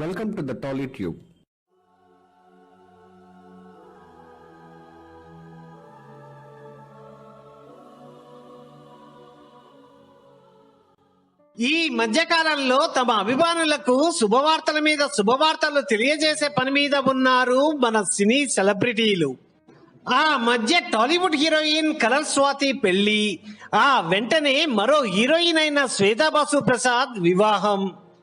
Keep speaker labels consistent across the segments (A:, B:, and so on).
A: Welcome to the Tolly Tube
B: ఈ మధ్యకాలంలో తమ అభిమానులకు శుభవార్తల మీద శుభవార్తలు తెలియజేసే పని మీద ఉన్నారు మన సినీ సెలబ్రిటీలు. ఆ మధ్య టాలీవుడ్ హీరోయిన్ కలర్ స్వాతి పెళ్ళి ఆ వెంటనే మరో హీరోయిన్ అయిన శ్వేతా బాసు ప్రసాద్ వివాహం.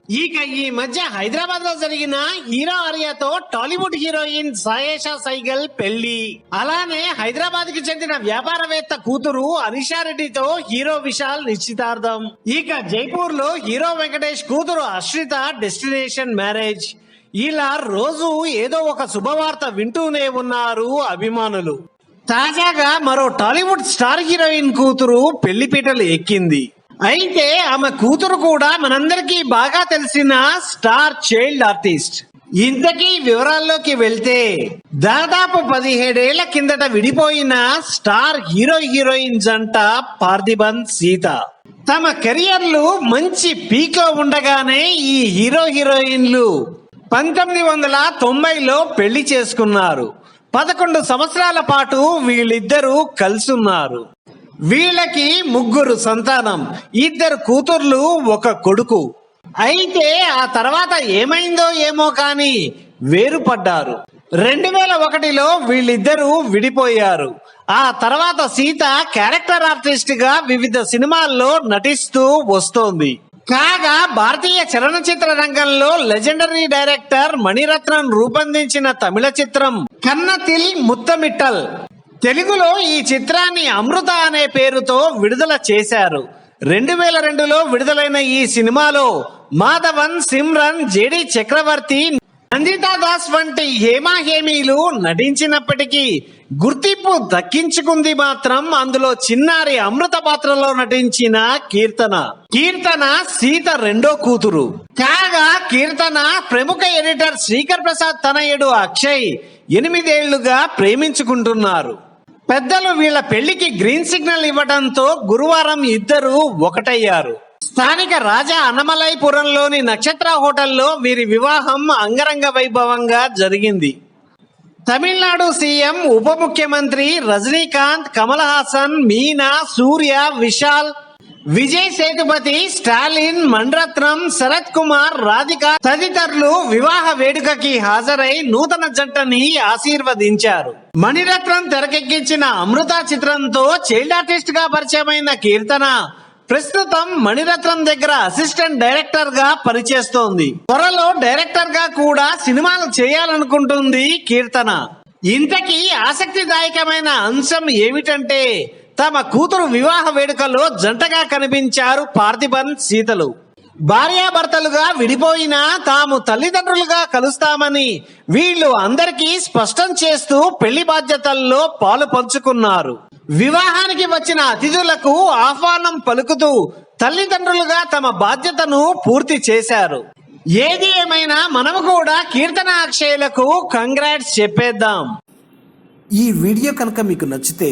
B: ఇక ఈ మధ్య హైదరాబాద్లో జరిగిన హీరో ఆర్యతో టాలీవుడ్ హీరోయిన్ సాయేషా సైగల్ పెళ్ళి. అలానే హైదరాబాద్కి చెందిన వ్యాపారవేత్త కూతురు అనిషా రెడ్డితో హీరో విశాల్ నిశ్చితార్థం. ఇక జైపూర్లో హీరో వెంకటేష్ కూతురు అశ్రిత డెస్టినేషన్ మ్యారేజ్. ఇలా రోజు ఏదో ఒక శుభవార్త వింటూనే ఉన్నారు అభిమానులు. తాజాగా మరో టాలీవుడ్ స్టార్ హీరోయిన్ కూతురు పెళ్ళిపీటలు ఎక్కింది. అయితే ఆమె కూతురు కూడా మనందరికీ బాగా తెలిసిన స్టార్ చైల్డ్ ఆర్టిస్ట్. ఇంతకీ వివరాల్లోకి వెళ్తే దాదాపు పదిహేడేళ్ళ కిందట విడిపోయిన స్టార్ హీరో హీరోయిన్ జంట పార్థిబన్ సీత. తమ కెరియర్లు మంచి పీక్లో ఉండగానే ఈ హీరో హీరోయిన్లు పంతొమ్మిది వందల తొంభైలో పెళ్ళి చేసుకున్నారు. పదకొండు సంవత్సరాల పాటు వీళ్ళిద్దరూ కలుసున్నారు. వీళ్ళకి ముగ్గురు సంతానం ఇద్దరు కూతుర్లు ఒక కొడుకు. అయితే ఆ తర్వాత ఏమైందో ఏమో కాని వేరుపడ్డారు. రెండు వేల ఒకటిలో వీళ్ళిద్దరూ విడిపోయారు. ఆ తర్వాత సీత క్యారెక్టర్ ఆర్టిస్ట్గా వివిధ సినిమాల్లో నటిస్తూ వస్తోంది. కాగా భారతీయ చలనచిత్ర రంగంలో లెజెండరీ డైరెక్టర్ మణిరత్నం రూపొందించిన తమిళ చిత్రం కన్నతిల్ ముత్తమిట్టల్. తెలుగులో ఈ చిత్రాన్ని అమృత అనే పేరుతో విడుదల చేశారు. రెండు వేల రెండులో విడుదలైన ఈ సినిమాలో మాధవన్ సిమ్రన్ జేడి చక్రవర్తి నందితా దాస్ వంటి హేమా హేమీలు నటించినప్పటికీ గుర్తింపు దక్కించుకుంది మాత్రం అందులో చిన్నారి అమృత పాత్రలో నటించిన కీర్తన. కీర్తన సీత రెండో కూతురు. కాగా కీర్తన ప్రముఖ ఎడిటర్ శ్రీకర్ ప్రసాద్ తనయుడు అక్షయ్ ఎనిమిదేళ్ళుగా ప్రేమించుకుంటున్నారు. పెద్దలు వీళ్ళ పెళ్ళికి గ్రీన్ సిగ్నల్ ఇవ్వడంతో గురువారం ఇద్దరు ఒకటయ్యారు. స్థానిక రాజా అనమలైపురంలోని నక్షత్ర హోటల్లో వీరి వివాహం అంగరంగ వైభవంగా జరిగింది. తమిళనాడు సీఎం ఉప ముఖ్యమంత్రి రజనీకాంత్ కమల్ హాసన్ మీనా సూర్య విశాల్ విజయ్ సేతుపతి స్టాలిన్ మణరత్నం శరత్ కుమార్ రాధిక తదితరులు వివాహ వేడుకకి హాజరై నూతన జంటని ఆశీర్వదించారు. మణిరత్నం తెరకెక్కించిన అమృత చిత్రంతో చైల్డ్ ఆర్టిస్ట్గా పరిచయమైన కీర్తన ప్రస్తుతం మణిరత్నం దగ్గర అసిస్టెంట్ డైరెక్టర్గా పనిచేస్తోంది. త్వరలో డైరెక్టర్గా కూడా సినిమాలు చేయాలనుకుంటుంది కీర్తన. ఇంతకీ ఆసక్తిదాయకమైన అంశం ఏమిటంటే తమ కూతురు వివాహ వేడుకల్లో జంటగా కనిపించారు పార్థిబన్ సీతలు. భార్యాభర్తలుగా విడిపోయినా తాము తల్లిదండ్రులుగా కలుస్తామని వీళ్ళు అందరికీ స్పష్టం చేస్తూ పెళ్ళి బాధ్యతల్లో పాలు పంచుకున్నారు. వివాహానికి వచ్చిన అతిథులకు ఆహ్వానం పలుకుతూ తల్లిదండ్రులుగా తమ బాధ్యతను పూర్తి చేశారు. ఏది ఏమైనా మనము కూడా కీర్తన అక్షయులకు కంగ్రాట్స్ చెప్పేద్దాం.
C: ఈ వీడియో కనుక మీకు నచ్చితే